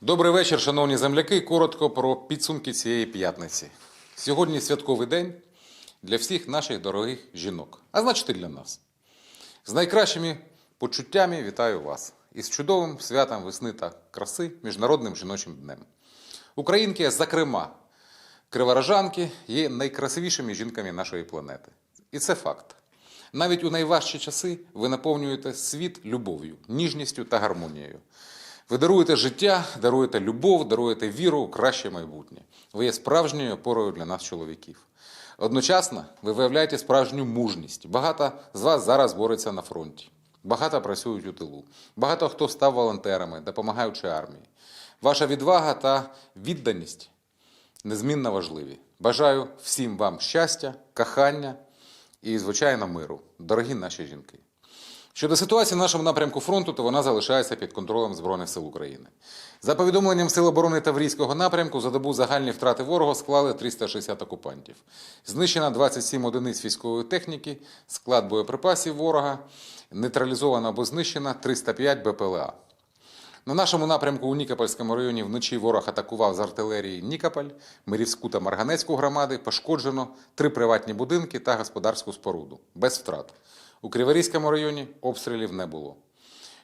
Добрий вечір, шановні земляки. Коротко про підсумки цієї п'ятниці. Сьогодні святковий день для всіх наших дорогих жінок, а значить і для нас. З найкращими почуттями вітаю вас із чудовим святом весни та краси Міжнародним жіночим днем. Українки, зокрема, криворожанки, є найкрасивішими жінками нашої планети. І це факт. Навіть у найважчі часи ви наповнюєте світ любов'ю, ніжністю та гармонією. Ви даруєте життя, даруєте любов, даруєте віру у краще майбутнє. Ви є справжньою опорою для нас, чоловіків. Одночасно ви виявляєте справжню мужність. Багато з вас зараз бореться на фронті. Багато працюють у тилу. Багато хто став волонтерами, допомагаючи армії. Ваша відвага та відданість незмінно важливі. Бажаю всім вам щастя, кохання і, звичайно, миру, дорогі наші жінки. Щодо ситуації в нашому напрямку фронту, то вона залишається під контролем Збройних сил України. За повідомленням Сил оборони Таврійського напрямку, за добу загальні втрати ворога склали 360 окупантів. Знищено 27 одиниць військової техніки, склад боєприпасів ворога, нейтралізовано або знищено 305 БПЛА. На нашому напрямку у Нікопольському районі вночі ворог атакував з артилерії Нікополь, Мирівську та Марганецьку громади. Пошкоджено три приватні будинки та господарську споруду без втрат. У Криворізькому районі обстрілів не було.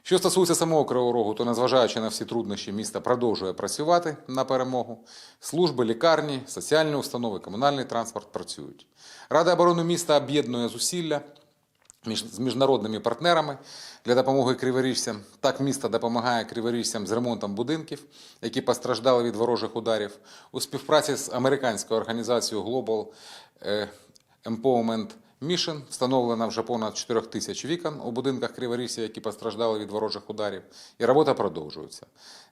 Що стосується самого Кривого Рогу, то незважаючи на всі труднощі, місто продовжує працювати на перемогу. Служби, лікарні, соціальні установи, комунальний транспорт працюють. Рада оборони міста об'єднує зусилля між, з міжнародними партнерами для допомоги криворіжцям. Так місто допомагає криворіжцям з ремонтом будинків, які постраждали від ворожих ударів. У співпраці з американською організацією Global е, Empowerment Mission встановлено вже понад 4 тисяч вікон у будинках криворіжців, які постраждали від ворожих ударів, і робота продовжується.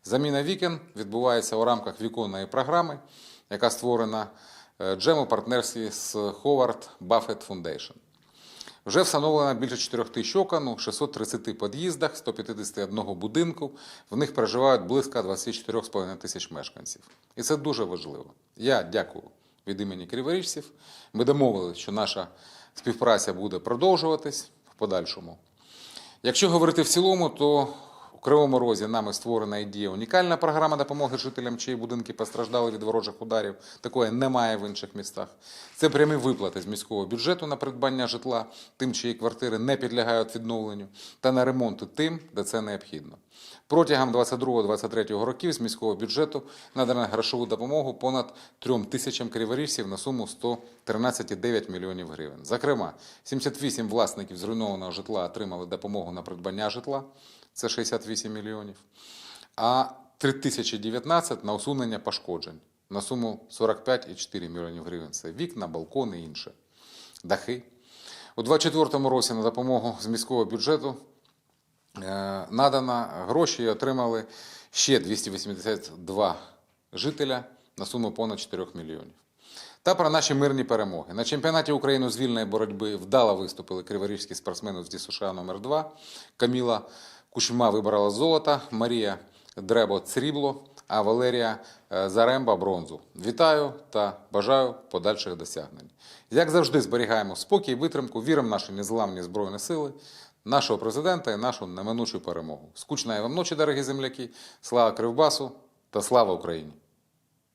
Заміна вікон відбувається у рамках віконної програми, яка створена е, джем у партнерстві з Howard Buffett Foundation. Вже встановлено більше 4 тисяч окон у 630 під'їздах, 151 будинку. В них проживають близько 24,5 тисяч мешканців. І це дуже важливо. Я дякую від імені криворіжців. Ми домовилися, що наша співпраця буде продовжуватись в подальшому. Якщо говорити в цілому, то Кривому Розі нами створена і діє унікальна програма допомоги жителям, чиї будинки постраждали від ворожих ударів. Такої немає в інших містах. Це прямі виплати з міського бюджету на придбання житла, тим, чиї квартири не підлягають відновленню, та на ремонти тим, де це необхідно. Протягом 22-23 років з міського бюджету надано грошову допомогу понад 3 тисячам криворіжців на суму 113,9 мільйонів гривень. Зокрема, 78 власників зруйнованого житла отримали допомогу на придбання житла, це 68 мільйонів, а 3019 на усунення пошкоджень на суму 45,4 мільйонів гривень. Це вікна, балкони і інше, дахи. У 2024 році на допомогу з міського бюджету е, надано гроші і отримали ще 282 жителя на суму понад 4 мільйонів. Та про наші мирні перемоги. На чемпіонаті України з вільної боротьби вдало виступили криворізькі спортсмени з ДЮСШ номер 2 Каміла Кучма вибрала золото, Марія Дребо срібло, а Валерія е, Заремба бронзу. Вітаю та бажаю подальших досягнень. Як завжди, зберігаємо спокій, витримку, віримо в наші незламні збройні сили, нашого президента і нашу неминучу перемогу. Скучної вам ночі, дорогі земляки. Слава Кривбасу та слава Україні!